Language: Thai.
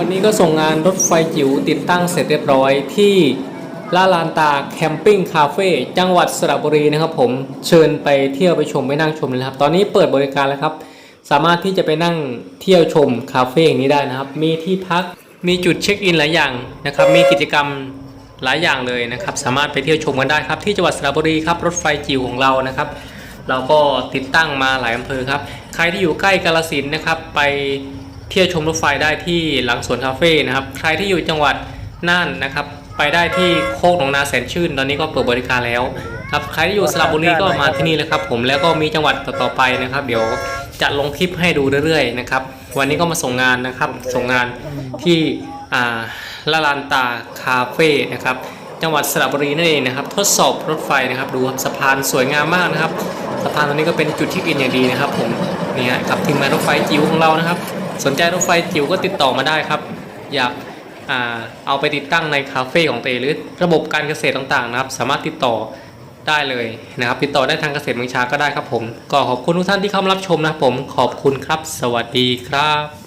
วันนี้ก็ส่งงานรถไฟจิ๋วติดตั้งเสร็จเรียบร้อยที่ลาลานตาแคมปิ้งคาเฟ่จังหวัดสระบุรีนะครับผมเชิญไปเที่ยวไปชมไปนั่งชมเลยครับ ตอนนี้เปิดบริการแล้วครับ สามารถที่จะไปนั่งเที่ยวชมคาเฟ่อย่างนี้ได้นะครับ มีที่พักมีจุดเช็คอินหลายอย่างนะครับ มีกิจกรรมหลายอย่างเลยนะครับ สามารถไปเที่ยวชมกันได้ครับ ที่จังหวัดสระบุรีครับรถไฟจิ๋วของเรานะครับ เราก็ติดตั้งมาหลายอำเภอครับ ใครที่อยู่ใกล้กาลสินนะครับไป เที่ยวชมรถไฟได้ที่หลังสวนคาเฟ่นะครับ ใครที่อยู่จังหวัดน่านนะครับ ไปได้ที่โคกหนองนาแสนชื่น ตอนนี้ก็เปิดบริการแล้วครับใครที่อยู่สระบุรีก็มาที่นี่เลยครับ ผมแล้วก็มีจังหวัดต่อๆไปนะครับ เดี๋ยวจะลงคลิปให้ดูเรื่อยๆนะครับ วันนี้ก็มาส่งงานนะครับ ส่งงานที่ละลานตาคาเฟ่นะครับ จังหวัดสระบุรีนั่นเองนะครับ ทดสอบรถไฟนะครับ ดูครับสะพานสวยงามมากนะครับ สะพานตรงนี้ก็เป็นจุดที่อินอย่างดีนะครับ ผมนี่ฮะกับทีมงานรถไฟจิ๋วของเรานะครับ สนใจรถไฟจิ๋วก็ติดต่อมาได้ครับ อยากเอาไปติดตั้งในคาเฟ่ของตัวเองหรือระบบการเกษตรต่างๆนะครับ สามารถติดต่อได้เลยนะครับ ติดต่อได้ทางเกษตรเมืองชาก็ได้ครับผม ก็ขอบคุณทุกท่านที่เข้ามารับชมนะครับผมขอบคุณครับ สวัสดีครับ